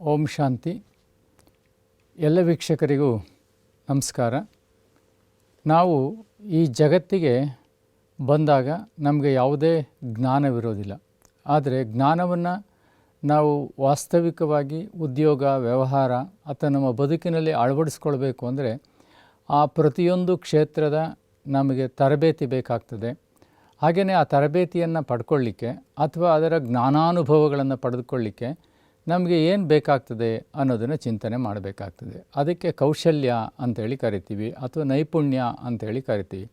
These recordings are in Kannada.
ಓಂ ಶಾಂತಿ. ಎಲ್ಲ ವೀಕ್ಷಕರಿಗೂ ನಮಸ್ಕಾರ. ನಾವು ಈ ಜಗತ್ತಿಗೆ ಬಂದಾಗ ನಮಗೆ ಯಾವುದೇ ಜ್ಞಾನವಿರೋದಿಲ್ಲ. ಆದರೆ ಜ್ಞಾನವನ್ನು ನಾವು ವಾಸ್ತವಿಕವಾಗಿ ಉದ್ಯೋಗ, ವ್ಯವಹಾರ ಅಥವಾ ನಮ್ಮ ಬದುಕಿನಲ್ಲಿ ಅಳವಡಿಸ್ಕೊಳ್ಬೇಕು ಅಂದರೆ ಆ ಪ್ರತಿಯೊಂದು ಕ್ಷೇತ್ರದ ನಮಗೆ ತರಬೇತಿ ಬೇಕಾಗ್ತದೆ. ಹಾಗೆಯೇ ಆ ತರಬೇತಿಯನ್ನು ಪಡ್ಕೊಳ್ಳಿಕ್ಕೆ ಅಥವಾ ಅದರ ಜ್ಞಾನಾನುಭವಗಳನ್ನು ಪಡೆದುಕೊಳ್ಳಿಕ್ಕೆ ನಮಗೆ ಏನು ಬೇಕಾಗ್ತದೆ ಅನ್ನೋದನ್ನು ಚಿಂತನೆ ಮಾಡಬೇಕಾಗ್ತದೆ. ಅದಕ್ಕೆ ಕೌಶಲ್ಯ ಅಂತೇಳಿ ಕರಿತೀವಿ ಅಥವಾ ನೈಪುಣ್ಯ ಅಂತೇಳಿ ಕರಿತೀವಿ.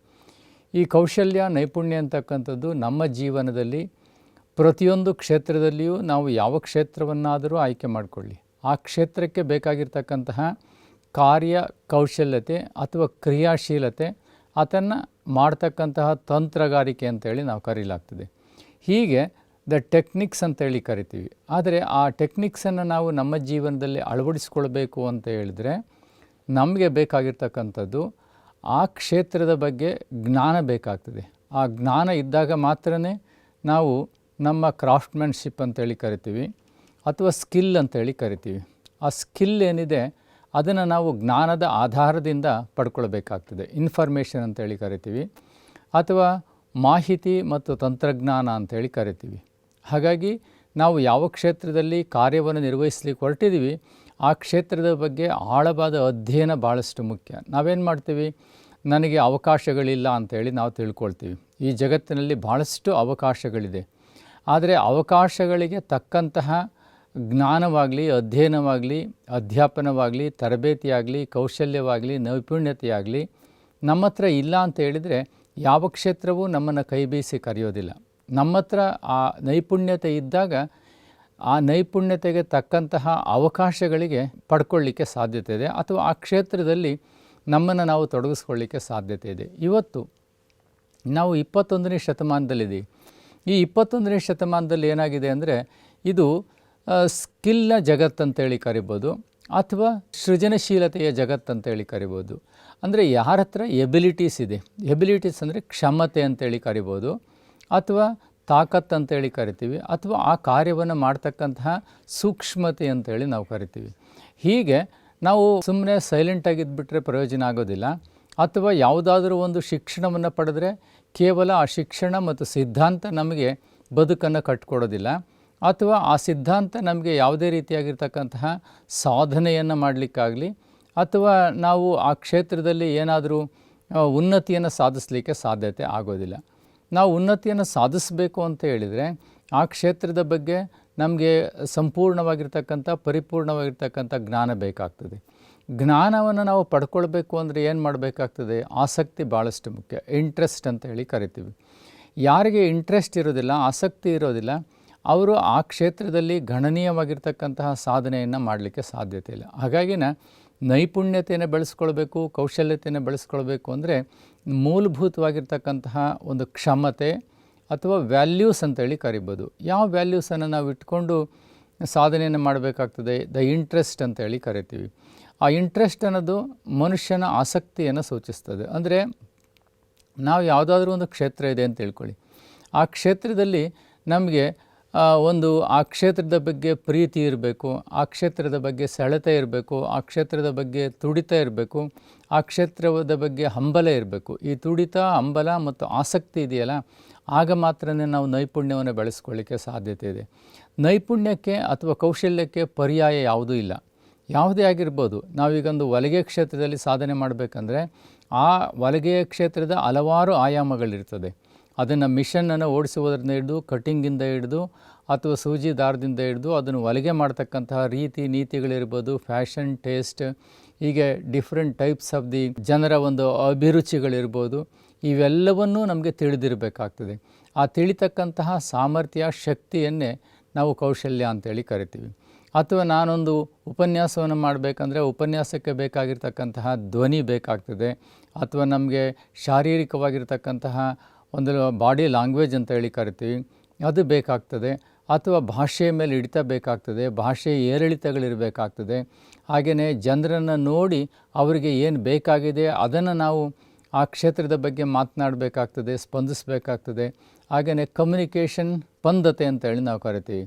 ಈ ಕೌಶಲ್ಯ, ನೈಪುಣ್ಯ ಅಂತಕ್ಕಂಥದ್ದು ನಮ್ಮ ಜೀವನದಲ್ಲಿ ಪ್ರತಿಯೊಂದು ಕ್ಷೇತ್ರದಲ್ಲಿಯೂ ನಾವು ಯಾವ ಕ್ಷೇತ್ರವನ್ನಾದರೂ ಆಯ್ಕೆ ಮಾಡಿಕೊಳ್ಳಿ. ಆ ಕ್ಷೇತ್ರಕ್ಕೆ ಬೇಕಾಗಿರ್ತಕ್ಕಂತಹ ಕಾರ್ಯ, ಕೌಶಲ್ಯತೆ ಅಥವಾ ಕ್ರಿಯಾಶೀಲತೆ ಅದನ್ನು ಮಾಡ್ತಕ್ಕಂತಹ ತಂತ್ರಗಾರಿಕೆ ಅಂತೇಳಿ ನಾವು ಕರೀಲಾಗ್ತದೆ. ಹೀಗೆ ದ ಟೆಕ್ನಿಕ್ಸ್ ಅಂತೇಳಿ ಕರಿತೀವಿ. ಆದರೆ ಆ ಟೆಕ್ನಿಕ್ಸನ್ನು ನಾವು ನಮ್ಮ ಜೀವನದಲ್ಲಿ ಅಳವಡಿಸ್ಕೊಳ್ಬೇಕು ಅಂತ ಹೇಳಿದ್ರೆ ನಮಗೆ ಬೇಕಾಗಿರ್ತಕ್ಕಂಥದ್ದು ಆ ಕ್ಷೇತ್ರದ ಬಗ್ಗೆ ಜ್ಞಾನ ಬೇಕಾಗ್ತದೆ. ಆ ಜ್ಞಾನ ಇದ್ದಾಗ ಮಾತ್ರ ನಾವು ನಮ್ಮ ಕ್ರಾಫ್ಟ್ಮ್ಯಾನ್ಶಿಪ್ ಅಂತೇಳಿ ಕರಿತೀವಿ ಅಥವಾ ಸ್ಕಿಲ್ ಅಂತೇಳಿ ಕರಿತೀವಿ. ಆ ಸ್ಕಿಲ್ ಏನಿದೆ ಅದನ್ನು ನಾವು ಜ್ಞಾನದ ಆಧಾರದಿಂದ ಪಡ್ಕೊಳ್ಬೇಕಾಗ್ತದೆ. ಇನ್ಫಾರ್ಮೇಷನ್ ಅಂತೇಳಿ ಕರಿತೀವಿ ಅಥವಾ ಮಾಹಿತಿ ಮತ್ತು ತಂತ್ರಜ್ಞಾನ ಅಂತೇಳಿ ಕರಿತೀವಿ. ಹಾಗಾಗಿ ನಾವು ಯಾವ ಕ್ಷೇತ್ರದಲ್ಲಿ ಕಾರ್ಯವನ್ನು ನಿರ್ವಹಿಸಲಿಕ್ಕೆ ಹೊರಟಿದ್ದೀವಿ, ಆ ಕ್ಷೇತ್ರದ ಬಗ್ಗೆ ಆಳವಾದ ಅಧ್ಯಯನ ಭಾಳಷ್ಟು ಮುಖ್ಯ. ನಾವೇನು ಮಾಡ್ತೀವಿ? ನನಗೆ ಅವಕಾಶಗಳಿಲ್ಲ ಅಂತೇಳಿ ನಾವು ತಿಳ್ಕೊಳ್ತೀವಿ. ಈ ಜಗತ್ತಿನಲ್ಲಿ ಭಾಳಷ್ಟು ಅವಕಾಶಗಳಿದೆ. ಆದರೆ ಅವಕಾಶಗಳಿಗೆ ತಕ್ಕಂತಹ ಜ್ಞಾನವಾಗಲಿ, ಅಧ್ಯಯನವಾಗಲಿ, ಅಧ್ಯಾಪನವಾಗಲಿ, ತರಬೇತಿಯಾಗಲಿ, ಕೌಶಲ್ಯವಾಗಲಿ, ನೈಪುಣ್ಯತೆಯಾಗಲಿ ನಮ್ಮ ಹತ್ರ ಇಲ್ಲ ಅಂತ ಹೇಳಿದರೆ ಯಾವ ಕ್ಷೇತ್ರವೂ ನಮ್ಮನ್ನು ಕೈ ಬೀಸಿ ಕರೆಯೋದಿಲ್ಲ. ನಮ್ಮ ಹತ್ರ ಆ ನೈಪುಣ್ಯತೆ ಇದ್ದಾಗ ಆ ನೈಪುಣ್ಯತೆಗೆ ತಕ್ಕಂತಹ ಅವಕಾಶಗಳಿಗೆ ಪಡ್ಕೊಳ್ಳಿಕ್ಕೆ ಸಾಧ್ಯತೆ ಇದೆ. ಅಥವಾ ಆ ಕ್ಷೇತ್ರದಲ್ಲಿ ನಮ್ಮನ್ನು ನಾವು ತೊಡಗಿಸ್ಕೊಳ್ಳಿಕ್ಕೆ ಸಾಧ್ಯತೆ ಇದೆ. ಇವತ್ತು ನಾವು ಇಪ್ಪತ್ತೊಂದನೇ ಶತಮಾನದಲ್ಲಿದ್ದೀವಿ. ಈ ಇಪ್ಪತ್ತೊಂದನೇ ಶತಮಾನದಲ್ಲಿ ಏನಾಗಿದೆ ಅಂದರೆ ಇದು ಸ್ಕಿಲ್ನ ಜಗತ್ತಂತೇಳಿ ಕರಿಬೋದು, ಅಥವಾ ಸೃಜನಶೀಲತೆಯ ಜಗತ್ತಂತೇಳಿ ಕರಿಬೋದು. ಅಂದರೆ ಯಾರ ಹತ್ರ ಎಬಿಲಿಟೀಸ್ ಇದೆ. ಎಬಿಲಿಟೀಸ್ ಅಂದರೆ ಕ್ಷಮತೆ ಅಂತೇಳಿ ಕರಿಬೋದು. ಅಥವಾ ತಾಕತ್ ಅಂತೇಳಿ ಕರಿತೀವಿ ಅಥವಾ ಆ ಕಾರ್ಯವನ್ನು ಮಾಡ್ತಕ್ಕಂತಹ ಸೂಕ್ಷ್ಮತೆ ಅಂತೇಳಿ ನಾವು ಕರಿತೀವಿ. ಹೀಗೆ ನಾವು ಸುಮ್ಮನೆ ಸೈಲೆಂಟಾಗಿದ್ದುಬಿಟ್ರೆ ಪ್ರಯೋಜನ ಆಗೋದಿಲ್ಲ. ಅಥವಾ ಯಾವುದಾದ್ರೂ ಒಂದು ಶಿಕ್ಷಣವನ್ನು ಪಡೆದರೆ ಕೇವಲ ಆ ಶಿಕ್ಷಣ ಮತ್ತು ಸಿದ್ಧಾಂತ ನಮಗೆ ಬದುಕನ್ನು ಕಟ್ಕೊಡೋದಿಲ್ಲ. ಅಥವಾ ಆ ಸಿದ್ಧಾಂತ ನಮಗೆ ಯಾವುದೇ ರೀತಿಯಾಗಿರ್ತಕ್ಕಂತಹ ಸಾಧನೆಯನ್ನು ಮಾಡಲಿಕ್ಕಾಗಲಿ, ಅಥವಾ ನಾವು ಆ ಕ್ಷೇತ್ರದಲ್ಲಿ ಏನಾದರೂ ಉನ್ನತಿಯನ್ನು ಸಾಧಿಸಲಿಕ್ಕೆ ಸಾಧ್ಯತೆ ಆಗೋದಿಲ್ಲ. ನಾವು ಉನ್ನತಿಯನ್ನು ಸಾಧಿಸಬೇಕು ಅಂತ ಹೇಳಿದರೆ ಆ ಕ್ಷೇತ್ರದ ಬಗ್ಗೆ ನಮಗೆ ಸಂಪೂರ್ಣವಾಗಿರ್ತಕ್ಕಂಥ, ಪರಿಪೂರ್ಣವಾಗಿರ್ತಕ್ಕಂಥ ಜ್ಞಾನ ಬೇಕಾಗ್ತದೆ. ಜ್ಞಾನವನ್ನು ನಾವು ಪಡ್ಕೊಳ್ಬೇಕು ಅಂದರೆ ಏನು ಮಾಡಬೇಕಾಗ್ತದೆ? ಆಸಕ್ತಿ ಭಾಳಷ್ಟು ಮುಖ್ಯ. ಇಂಟ್ರೆಸ್ಟ್ ಅಂತ ಹೇಳಿ ಕರಿತೀವಿ. ಯಾರಿಗೆ ಇಂಟ್ರೆಸ್ಟ್ ಇರೋದಿಲ್ಲ, ಆಸಕ್ತಿ ಇರೋದಿಲ್ಲ, ಅವರು ಆ ಕ್ಷೇತ್ರದಲ್ಲಿ ಗಣನೀಯವಾಗಿರ್ತಕ್ಕಂತಹ ಸಾಧನೆಯನ್ನು ಮಾಡಲಿಕ್ಕೆ ಸಾಧ್ಯತೆ ಇಲ್ಲ. ಹಾಗಾಗಿನ ನೈಪುಣ್ಯತೆಯನ್ನು ಬೆಳೆಸ್ಕೊಳ್ಬೇಕು, ಕೌಶಲ್ಯತೆಯನ್ನು ಬೆಳೆಸ್ಕೊಳ್ಬೇಕು ಅಂದರೆ ಮೂಲಭೂತವಾಗಿರ್ತಕ್ಕಂತಹ ಒಂದು ಕ್ಷಮತೆ ಅಥವಾ ವ್ಯಾಲ್ಯೂಸ್ ಅಂತೇಳಿ ಕರಿಬೋದು. ಯಾವ ವ್ಯಾಲ್ಯೂಸನ್ನು ನಾವು ಇಟ್ಕೊಂಡು ಸಾಧನೆಯನ್ನು ಮಾಡಬೇಕಾಗ್ತದೆ? ದ ಇಂಟ್ರೆಸ್ಟ್ ಅಂತೇಳಿ ಕರಿತೀವಿ. ಆ ಇಂಟ್ರೆಸ್ಟ್ ಅನ್ನೋದು ಮನುಷ್ಯನ ಆಸಕ್ತಿಯನ್ನು ಸೂಚಿಸ್ತದೆ. ಅಂದರೆ ನಾವು ಯಾವುದಾದ್ರೂ ಒಂದು ಕ್ಷೇತ್ರ ಇದೆ ಅಂತ ತಿಳ್ಕೊಳ್ಳಿ. ಆ ಕ್ಷೇತ್ರದಲ್ಲಿ ನಮಗೆ ಒಂದು ಆ ಕ್ಷೇತ್ರದ ಬಗ್ಗೆ ಪ್ರೀತಿ ಇರಬೇಕು, ಆ ಕ್ಷೇತ್ರದ ಬಗ್ಗೆ ಸೆಳೆತ ಇರಬೇಕು, ಆ ಕ್ಷೇತ್ರದ ಬಗ್ಗೆ ತುಡಿತ ಇರಬೇಕು, ಆ ಕ್ಷೇತ್ರದ ಬಗ್ಗೆ ಹಂಬಲ ಇರಬೇಕು. ಈ ತುಡಿತ, ಹಂಬಲ ಮತ್ತು ಆಸಕ್ತಿ ಇದೆಯಲ್ಲ, ಆಗ ಮಾತ್ರನೇ ನಾವು ನೈಪುಣ್ಯವನ್ನು ಬೆಳೆಸ್ಕೊಳ್ಳಿಕ್ಕೆ ಸಾಧ್ಯತೆ ಇದೆ. ನೈಪುಣ್ಯಕ್ಕೆ ಅಥವಾ ಕೌಶಲ್ಯಕ್ಕೆ ಪರ್ಯಾಯ ಯಾವುದೂ ಇಲ್ಲ. ಯಾವುದೇ ಆಗಿರ್ಬೋದು, ನಾವೀಗೊಂದು ಹೊಲಿಗೆ ಕ್ಷೇತ್ರದಲ್ಲಿ ಸಾಧನೆ ಮಾಡಬೇಕಂದ್ರೆ, ಆ ಹೊಲಿಗೆಯ ಕ್ಷೇತ್ರದ ಹಲವಾರು ಆಯಾಮಗಳಿರ್ತದೆ. ಅದನ್ನು ಮಿಷನನ್ನು ಓಡಿಸುವುದರಿಂದ ಹಿಡಿದು ಕಟ್ಟಿಂಗಿಂದ ಹಿಡಿದು ಅಥವಾ ಸೂಜಿ ದಾರದಿಂದ ಹಿಡಿದು ಅದನ್ನು ಹೊಲಿಗೆ ಮಾಡ್ತಕ್ಕಂತಹ ರೀತಿ ನೀತಿಗಳಿರ್ಬೋದು, ಫ್ಯಾಷನ್, ಟೇಸ್ಟ್, ಹೀಗೆ ಡಿಫ್ರೆಂಟ್ ಟೈಪ್ಸ್ ಆಫ್ ದಿ ಜನರ ಒಂದು ಅಭಿರುಚಿಗಳಿರ್ಬೋದು. ಇವೆಲ್ಲವನ್ನೂ ನಮಗೆ ತಿಳಿದಿರಬೇಕಾಗ್ತದೆ. ಆ ತಿಳಿತಕ್ಕಂತಹ ಸಾಮರ್ಥ್ಯ, ಶಕ್ತಿಯನ್ನೇ ನಾವು ಕೌಶಲ್ಯ ಅಂತೇಳಿ ಕರಿತೀವಿ. ಅಥವಾ ನಾನೊಂದು ಉಪನ್ಯಾಸವನ್ನು ಮಾಡಬೇಕಂದ್ರೆ ಉಪನ್ಯಾಸಕ್ಕೆ ಬೇಕಾಗಿರ್ತಕ್ಕಂತಹ ಧ್ವನಿ ಬೇಕಾಗ್ತದೆ. ಅಥವಾ ನಮಗೆ ಶಾರೀರಿಕವಾಗಿರ್ತಕ್ಕಂತಹ ಒಂದು ಬಾಡಿ ಲ್ಯಾಂಗ್ವೇಜ್ ಅಂತ ಹೇಳಿ ಕರಿತೀವಿ, ಅದು ಬೇಕಾಗ್ತದೆ. ಅಥವಾ ಭಾಷೆಯ ಮೇಲೆ ಹಿಡಿತ ಬೇಕಾಗ್ತದೆ ಭಾಷೆ ಏರಿಳಿತಗಳಿರಬೇಕಾಗ್ತದೆ. ಹಾಗೆಯೇ ಜನರನ್ನು ನೋಡಿ ಅವರಿಗೆ ಏನು ಬೇಕಾಗಿದೆ, ಅದನ್ನು ನಾವು ಆ ಕ್ಷೇತ್ರದ ಬಗ್ಗೆ ಮಾತನಾಡಬೇಕಾಗ್ತದೆ, ಸ್ಪಂದಿಸಬೇಕಾಗ್ತದೆ. ಹಾಗೆಯೇ ಕಮ್ಯುನಿಕೇಷನ್ ಸ್ಪಂದತೆ ಅಂತೇಳಿ ನಾವು ಕರಿತೀವಿ.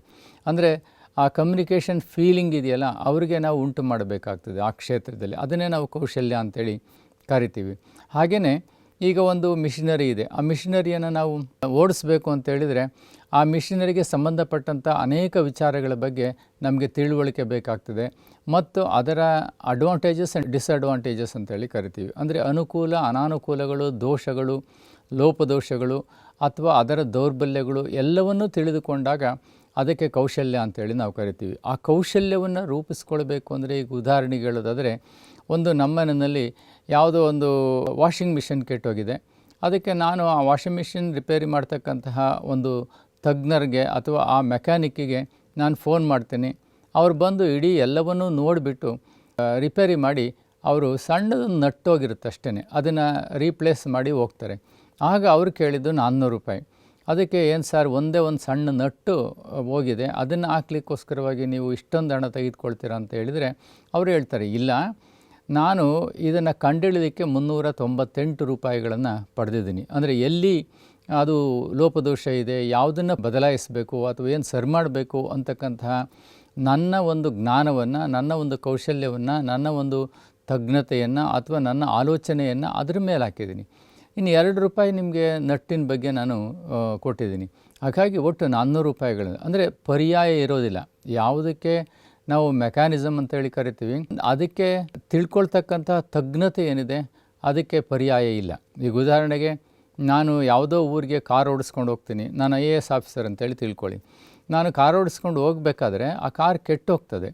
ಅಂದರೆ ಆ ಕಮ್ಯುನಿಕೇಷನ್ ಫೀಲಿಂಗ್ ಇದೆಯಲ್ಲ, ಅವರಿಗೆ ನಾವು ಉಂಟು ಮಾಡಬೇಕಾಗ್ತದೆ ಆ ಕ್ಷೇತ್ರದಲ್ಲಿ. ಅದನ್ನೇ ನಾವು ಕೌಶಲ್ಯ ಅಂತೇಳಿ ಕರಿತೀವಿ. ಹಾಗೆಯೇ ಈಗ ಒಂದು ಮಿಷಿನರಿ ಇದೆ. ಆ ಮಿಷಿನರಿಯನ್ನು ನಾವು ಓಡಿಸ್ಬೇಕು ಅಂತ ಹೇಳಿದರೆ ಆ ಮಿಷಿನರಿಗೆ ಸಂಬಂಧಪಟ್ಟಂಥ ಅನೇಕ ವಿಚಾರಗಳ ಬಗ್ಗೆ ನಮಗೆ ತಿಳುವಳಿಕೆ ಬೇಕಾಗ್ತದೆ. ಮತ್ತು ಅದರ ಅಡ್ವಾಂಟೇಜಸ್ ಆ್ಯಂಡ್ ಡಿಸ್ಅಡ್ವಾಂಟೇಜಸ್ ಅಂತೇಳಿ ಕರಿತೀವಿ. ಅಂದರೆ ಅನುಕೂಲ, ಅನಾನುಕೂಲಗಳು, ದೋಷಗಳು, ಲೋಪದೋಷಗಳು ಅಥವಾ ಅದರ ದೌರ್ಬಲ್ಯಗಳು ಎಲ್ಲವನ್ನೂ ತಿಳಿದುಕೊಂಡಾಗ ಅದಕ್ಕೆ ಕೌಶಲ್ಯ ಅಂತೇಳಿ ನಾವು ಕರಿತೀವಿ. ಆ ಕೌಶಲ್ಯವನ್ನು ರೂಪಿಸ್ಕೊಳ್ಬೇಕು ಅಂದರೆ ಈಗ ಉದಾಹರಣೆಗೆ ಹೇಳೋದಾದರೆ ಒಂದು ನಮ್ಮನೆಯಲ್ಲಿ ಯಾವುದೋ ಒಂದು ವಾಷಿಂಗ್ ಮಿಷಿನ್ ಕೆಟ್ಟೋಗಿದೆ. ಅದಕ್ಕೆ ನಾನು ಆ ವಾಷಿಂಗ್ ಮಿಷಿನ್ ರಿಪೇರಿ ಮಾಡ್ತಕ್ಕಂತಹ ಒಂದು ತಜ್ಞರಿಗೆ ಅಥವಾ ಆ ಮೆಕ್ಯಾನಿಕ್ಕಿಗೆ ನಾನು ಫೋನ್ ಮಾಡ್ತೀನಿ. ಅವ್ರು ಬಂದು ಇಡೀ ಎಲ್ಲವನ್ನೂ ನೋಡಿಬಿಟ್ಟು ರಿಪೇರಿ ಮಾಡಿ, ಅವರು ಸಣ್ಣದು ನಟ್ಟೋಗಿರುತ್ತೆ ಅಷ್ಟೇ ಅದನ್ನು ರೀಪ್ಲೇಸ್ ಮಾಡಿ ಹೋಗ್ತಾರೆ. ಆಗ ಅವರು ಕೇಳಿದ್ದು ನಾನ್ನೂರು ರೂಪಾಯಿ. ಅದಕ್ಕೆ ಏನು ಸರ್ ಒಂದೇ ಒಂದು ಸಣ್ಣ ನಟ್ಟು ಹೋಗಿದೆ. ಅದನ್ನು ಹಾಕ್ಲಿಕ್ಕೋಸ್ಕರವಾಗಿ ನೀವು ಇಷ್ಟೊಂದು ಹಣ ತೆಗೆದುಕೊಳ್ತೀರಾ ಅಂತ ಹೇಳಿದರೆ, ಅವರು ಹೇಳ್ತಾರೆ, ಇಲ್ಲ ನಾನು ಇದನ್ನು ಕಂಡುಹಿಡಿಯೋದಕ್ಕೆ ಮುನ್ನೂರ ತೊಂಬತ್ತೆಂಟು ರೂಪಾಯಿಗಳನ್ನು ಪಡೆದಿದ್ದೀನಿ. ಅಂದರೆ ಎಲ್ಲಿ ಅದು ಲೋಪದೋಷ ಇದೆ, ಯಾವುದನ್ನು ಬದಲಾಯಿಸಬೇಕು, ಅಥವಾ ಏನು ಸರಿ ಮಾಡಬೇಕು ಅಂತಕ್ಕಂತಹ ನನ್ನ ಒಂದು ಜ್ಞಾನವನ್ನು, ನನ್ನ ಒಂದು ಕೌಶಲ್ಯವನ್ನು, ನನ್ನ ಒಂದು ತಜ್ಞತೆಯನ್ನು ಅಥವಾ ನನ್ನ ಆಲೋಚನೆಯನ್ನು ಅದ್ರ ಮೇಲೆ ಹಾಕಿದ್ದೀನಿ. ಇನ್ನು ಎರಡು ರೂಪಾಯಿ ನಿಮಗೆ ನಟ್ಟಿನ ಬಗ್ಗೆ ನಾನು ಕೊಟ್ಟಿದ್ದೀನಿ. ಹಾಗಾಗಿ ಒಟ್ಟು ನಾನ್ನೂರು ರೂಪಾಯಿಗಳು ಅಂದರೆ ಪರ್ಯಾಯ ಇರೋದಿಲ್ಲ. ಯಾವುದಕ್ಕೆ ನಾವು ಮೆಕ್ಯಾನಿಸಮ್ ಅಂತೇಳಿ ಕರಿತೀವಿ. ಅದಕ್ಕೆ ತಿಳ್ಕೊಳ್ತಕ್ಕಂಥ ತಜ್ಞತೆ ಏನಿದೆ, ಅದಕ್ಕೆ ಪರ್ಯಾಯ ಇಲ್ಲ. ಈಗ ಉದಾಹರಣೆಗೆ ನಾನು ಯಾವುದೋ ಊರಿಗೆ ಕಾರ್ ಓಡಿಸ್ಕೊಂಡು ಹೋಗ್ತೀನಿ. ನಾನು ಐ ಎ ಎಸ್ ಆಫೀಸರ್ ಅಂತೇಳಿ ತಿಳ್ಕೊಳ್ಳಿ. ನಾನು ಕಾರ್ ಓಡಿಸ್ಕೊಂಡು ಹೋಗಬೇಕಾದ್ರೆ ಆ ಕಾರ್ ಕೆಟ್ಟೋಗ್ತದೆ.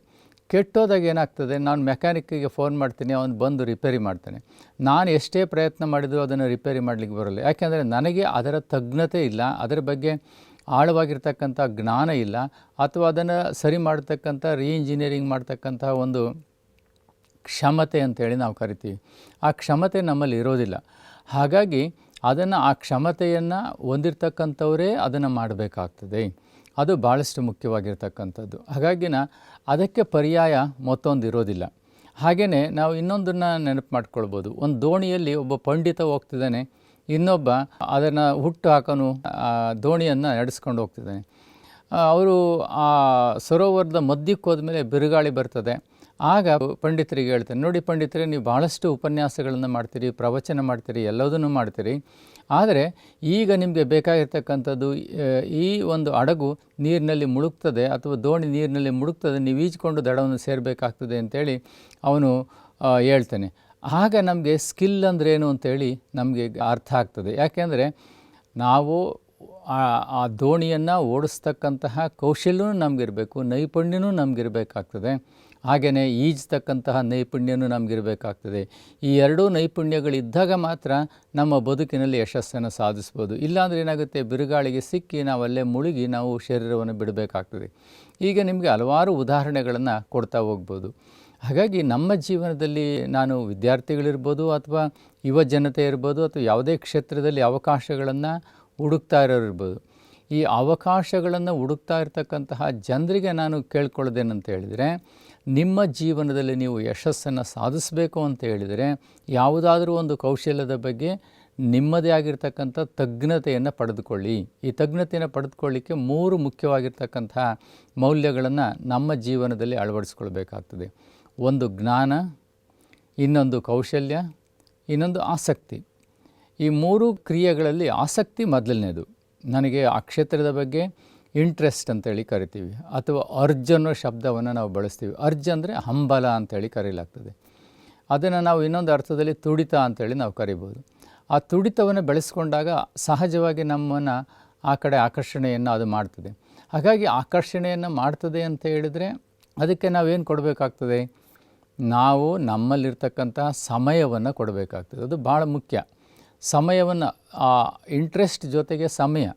ಕೆಟ್ಟೋದಾಗ ಏನಾಗ್ತದೆ, ನಾನು ಮೆಕ್ಯಾನಿಕ್ಕಿಗೆ ಫೋನ್ ಮಾಡ್ತೀನಿ, ಅವನು ಬಂದು ರಿಪೇರಿ ಮಾಡ್ತಾನೆ. ನಾನು ಎಷ್ಟೇ ಪ್ರಯತ್ನ ಮಾಡಿದರೂ ಅದನ್ನು ರಿಪೇರಿ ಮಾಡಲಿಕ್ಕೆ ಬರೋಲ್ಲ. ಯಾಕೆಂದರೆ ನನಗೆ ಅದರ ತಜ್ಞತೆ ಇಲ್ಲ. ಅದರ ಬಗ್ಗೆ ಆಳವಾಗಿರ್ತಕ್ಕಂಥ ಜ್ಞಾನ ಇಲ್ಲ, ಅಥವಾ ಅದನ್ನು ಸರಿ ಮಾಡ್ತಕ್ಕಂಥ ರೀಇಂಜಿನಿಯರಿಂಗ್ ಮಾಡ್ತಕ್ಕಂಥ ಒಂದು ಕ್ಷಮತೆ ಅಂತೇಳಿ ನಾವು ಕರಿತೀವಿ. ಆ ಕ್ಷಮತೆ ನಮ್ಮಲ್ಲಿ ಇರೋದಿಲ್ಲ. ಹಾಗಾಗಿ ಅದನ್ನು ಆ ಕ್ಷಮತೆಯನ್ನು ಹೊಂದಿರತಕ್ಕಂಥವರೇ ಅದನ್ನು ಮಾಡಬೇಕಾಗ್ತದೆ. ಅದು ಭಾಳಷ್ಟು ಮುಖ್ಯವಾಗಿರ್ತಕ್ಕಂಥದ್ದು. ಹಾಗಾಗಿನ ಅದಕ್ಕೆ ಪರ್ಯಾಯ ಮತ್ತೊಂದು ಇರೋದಿಲ್ಲ. ಹಾಗೆಯೇ ನಾವು ಇನ್ನೊಂದನ್ನು ನೆನಪು ಮಾಡ್ಕೊಳ್ಬೋದು. ಒಂದು ದೋಣಿಯಲ್ಲಿ ಒಬ್ಬ ಪಂಡಿತ ಹೋಗ್ತಿದ್ದಾನೆ. ಇನ್ನೊಬ್ಬ ಅದನ್ನು ಹುಟ್ಟು ಹಾಕೋನು ದೋಣಿಯನ್ನು ನಡೆಸ್ಕೊಂಡು ಹೋಗ್ತಿದ್ದಾನೆ. ಅವರು ಆ ಸರೋವರದ ಮಧ್ಯಕ್ಕೆ ಹೋದ್ಮೇಲೆ ಬಿರುಗಾಳಿ ಬರ್ತದೆ. ಆಗ ಪಂಡಿತರಿಗೆ ಹೇಳ್ತಾನೆ, ನೋಡಿ ಪಂಡಿತರೆ, ನೀವು ಭಾಳಷ್ಟು ಉಪನ್ಯಾಸಗಳನ್ನು ಮಾಡ್ತೀರಿ, ಪ್ರವಚನ ಮಾಡ್ತೀರಿ, ಎಲ್ಲದನ್ನು ಮಾಡ್ತೀರಿ. ಆದರೆ ಈಗ ನಿಮಗೆ ಬೇಕಾಗಿರ್ತಕ್ಕಂಥದ್ದು ಈ ಒಂದು ಹಡಗು ನೀರಿನಲ್ಲಿ ಮುಳುಗ್ತದೆ ಅಥವಾ ದೋಣಿ ನೀರಿನಲ್ಲಿ ಮುಳುಗ್ತದೆ, ನೀವು ಈಜ್ಕೊಂಡು ದಡವನ್ನು ಸೇರಬೇಕಾಗ್ತದೆ ಅಂತೇಳಿ ಅವನು ಹೇಳ್ತಾನೆ. ಆಗ ನಮಗೆ ಸ್ಕಿಲ್ ಅಂದ್ರೇನು ಅಂತೇಳಿ ನಮಗೆ ಅರ್ಥ ಆಗ್ತದೆ. ಯಾಕೆಂದರೆ ನಾವು ಆ- ದೋಣಿಯನ್ನು ಓಡಿಸ್ತಕ್ಕಂತಹ ಕೌಶಲ್ಯವೂ ನಮಗಿರಬೇಕು, ನೈಪುಣ್ಯನೂ ನಮಗಿರಬೇಕಾಗ್ತದೆ. ಹಾಗೆಯೇ ಈಜ್ತಕ್ಕಂತಹ ನೈಪುಣ್ಯನೂ ನಮಗಿರಬೇಕಾಗ್ತದೆ. ಈ ಎರಡೂ ನೈಪುಣ್ಯಗಳಿದ್ದಾಗ ಮಾತ್ರ ನಮ್ಮ ಬದುಕಿನಲ್ಲಿ ಯಶಸ್ಸನ್ನು ಸಾಧಿಸ್ಬೋದು. ಇಲ್ಲಾಂದರೆ ಏನಾಗುತ್ತೆ, ಬಿರುಗಾಳಿಗೆ ಸಿಕ್ಕಿ ನಾವು ಅಲ್ಲೇ ಮುಳುಗಿ ನಾವು ಶರೀರವನ್ನು ಬಿಡಬೇಕಾಗ್ತದೆ. ಈಗ ನಿಮಗೆ ಹಲವಾರು ಉದಾಹರಣೆಗಳನ್ನು ಕೊಡ್ತಾ ಹೋಗ್ಬೋದು. ಹಾಗಾಗಿ ನಮ್ಮ ಜೀವನದಲ್ಲಿ ನಾನು ವಿದ್ಯಾರ್ಥಿಗಳಿರ್ಬೋದು ಅಥವಾ ಯುವ ಜನತೆ ಇರ್ಬೋದು ಅಥವಾ ಯಾವುದೇ ಕ್ಷೇತ್ರದಲ್ಲಿ ಅವಕಾಶಗಳನ್ನು ಹುಡುಕ್ತಾ ಇರೋರು ಇರ್ಬೋದು. ಈ ಅವಕಾಶಗಳನ್ನು ಹುಡುಕ್ತಾ ಇರತಕ್ಕಂತಹ ಜನರಿಗೆ ನಾನು ಕೇಳ್ಕೊಳ್ಳೋದೇನಂತ ಹೇಳಿದರೆ, ನಿಮ್ಮ ಜೀವನದಲ್ಲಿ ನೀವು ಯಶಸ್ಸನ್ನು ಸಾಧಿಸಬೇಕು ಅಂತ ಹೇಳಿದರೆ, ಯಾವುದಾದ್ರೂ ಒಂದು ಕೌಶಲ್ಯದ ಬಗ್ಗೆ ನಿಮ್ಮದೇ ಆಗಿರ್ತಕ್ಕಂಥ ತಜ್ಞತೆಯನ್ನು ಪಡೆದುಕೊಳ್ಳಿ. ಈ ತಜ್ಞತೆಯನ್ನು ಪಡೆದುಕೊಳ್ಳಿಕ್ಕೆ ಮೂರು ಮುಖ್ಯವಾಗಿರ್ತಕ್ಕಂತಹ ಮೌಲ್ಯಗಳನ್ನು ನಮ್ಮ ಜೀವನದಲ್ಲಿ ಅಳವಡಿಸ್ಕೊಳ್ಬೇಕಾಗ್ತದೆ. ಒಂದು ಜ್ಞಾನ, ಇನ್ನೊಂದು ಕೌಶಲ್ಯ, ಇನ್ನೊಂದು ಆಸಕ್ತಿ. ಈ ಮೂರು ಕ್ರಿಯೆಗಳಲ್ಲಿ ಆಸಕ್ತಿ ಮೊದಲನೇದು. ನನಗೆ ಆ ಕ್ಷೇತ್ರದ ಬಗ್ಗೆ ಇಂಟ್ರೆಸ್ಟ್ ಅಂತೇಳಿ ಕರಿತೀವಿ. ಅಥವಾ ಅರ್ಜ್ ಅನ್ನೋ ಶಬ್ದವನ್ನು ನಾವು ಬಳಸ್ತೀವಿ. ಅರ್ಜ್ ಅಂದರೆ ಹಂಬಲ ಅಂತೇಳಿ ಕರೀಲಾಗ್ತದೆ. ಅದನ್ನು ನಾವು ಇನ್ನೊಂದು ಅರ್ಥದಲ್ಲಿ ತುಡಿತ ಅಂತೇಳಿ ನಾವು ಕರಿಬೋದು. ಆ ತುಡಿತವನ್ನು ಬೆಳೆಸ್ಕೊಂಡಾಗ ಸಹಜವಾಗಿ ನಮ್ಮನ್ನು ಆ ಕಡೆ ಆಕರ್ಷಣೆಯನ್ನು ಅದು ಮಾಡ್ತದೆ. ಹಾಗಾಗಿ ಆಕರ್ಷಣೆಯನ್ನು ಮಾಡ್ತದೆ ಅಂತ ಹೇಳಿದರೆ ಅದಕ್ಕೆ ನಾವೇನು ಕೊಡಬೇಕಾಗ್ತದೆ? ನಾವು ನಮ್ಮಲ್ಲಿರ್ತಕ್ಕಂತಹ ಸಮಯವನ್ನು ಕೊಡಬೇಕಾಗ್ತದೆ. ಅದು ಭಾಳ ಮುಖ್ಯ. ಸಮಯವನ್ನು, ಆ ಇಂಟ್ರೆಸ್ಟ್ ಜೊತೆಗೆ ಸಮಯ.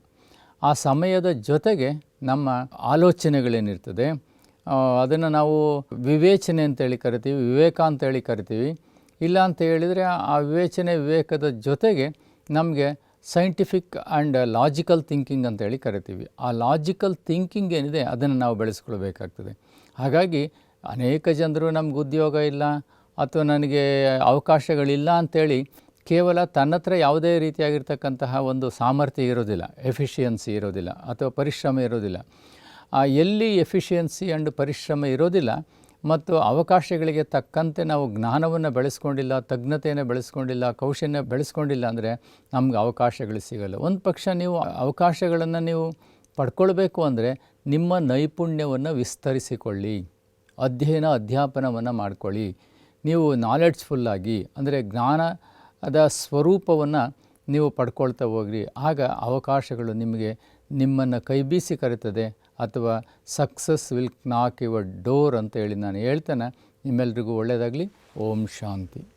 ಆ ಸಮಯದ ಜೊತೆಗೆ ನಮ್ಮ ಆಲೋಚನೆಗಳೇನಿರ್ತದೆ ಅದನ್ನು ನಾವು ವಿವೇಚನೆ ಅಂತೇಳಿ ಕರಿತೀವಿ ವಿವೇಕ ಅಂತೇಳಿ ಕರಿತೀವಿ. ಇಲ್ಲ ಅಂತ ಹೇಳಿದರೆ ಆ ವಿವೇಚನೆ, ವಿವೇಕದ ಜೊತೆಗೆ ನಮಗೆ ಸೈಂಟಿಫಿಕ್ ಆ್ಯಂಡ್ ಲಾಜಿಕಲ್ ಥಿಂಕಿಂಗ್ ಅಂತೇಳಿ ಕರಿತೀವಿ. ಆ ಲಾಜಿಕಲ್ ಥಿಂಕಿಂಗ್ ಏನಿದೆ, ಅದನ್ನು ನಾವು ಬೆಳೆಸ್ಕೊಳ್ಬೇಕಾಗ್ತದೆ. ಹಾಗಾಗಿ ಅನೇಕ ಜನರು ನಮ್ಗೆ ಉದ್ಯೋಗ ಇಲ್ಲ ಅಥವಾ ನನಗೆ ಅವಕಾಶಗಳಿಲ್ಲ ಅಂಥೇಳಿ ಕೇವಲ ತನ್ನ ಹತ್ರ ಯಾವುದೇ ರೀತಿಯಾಗಿರ್ತಕ್ಕಂತಹ ಒಂದು ಸಾಮರ್ಥ್ಯ ಇರೋದಿಲ್ಲ ಎಫಿಷಿಯನ್ಸಿ ಇರೋದಿಲ್ಲ ಅಥವಾ ಪರಿಶ್ರಮ ಇರೋದಿಲ್ಲ. ಎಲ್ಲಿ ಎಫಿಷಿಯನ್ಸಿ ಆ್ಯಂಡ್ ಪರಿಶ್ರಮ ಇರೋದಿಲ್ಲ ಮತ್ತು ಅವಕಾಶಗಳಿಗೆ ತಕ್ಕಂತೆ ನಾವು ಜ್ಞಾನವನ್ನು ಬೆಳೆಸ್ಕೊಂಡಿಲ್ಲ, ತಜ್ಞತೆಯನ್ನು ಬೆಳೆಸ್ಕೊಂಡಿಲ್ಲ, ಕೌಶಲ್ಯ ಬೆಳೆಸ್ಕೊಂಡಿಲ್ಲ ಅಂದರೆ ನಮ್ಗೆ ಅವಕಾಶಗಳು ಸಿಗಲ್ಲ. ಒಂದು ಪಕ್ಷ ನೀವು ಅವಕಾಶಗಳನ್ನು ನೀವು ಪಡ್ಕೊಳ್ಬೇಕು ಅಂದರೆ ನಿಮ್ಮ ನೈಪುಣ್ಯವನ್ನು ವಿಸ್ತರಿಸಿಕೊಳ್ಳಿ. ಅಧ್ಯಯನ ಅಧ್ಯಾಪನವನ್ನು ಮಾಡ್ಕೊಳ್ಳಿ. ನೀವು ನಾಲೆಡ್ಜ್ಫುಲ್ಲಾಗಿ ಅಂದರೆ ಜ್ಞಾನದ ಸ್ವರೂಪವನ್ನು ನೀವು ಪಡ್ಕೊಳ್ತಾ ಹೋಗ್ರಿ. ಆಗ ಅವಕಾಶಗಳು ನಿಮಗೆ ನಿಮ್ಮನ್ನು ಕೈಬೀಸಿ ಕರೀತದೆ. ಅಥವಾ success will knock your door ಅಂತ ಹೇಳಿ ನಾನು ಹೇಳ್ತೇನೆ. ನಿಮ್ಮೆಲ್ರಿಗೂ ಒಳ್ಳೆಯದಾಗಲಿ ಓಂ ಶಾಂತಿ.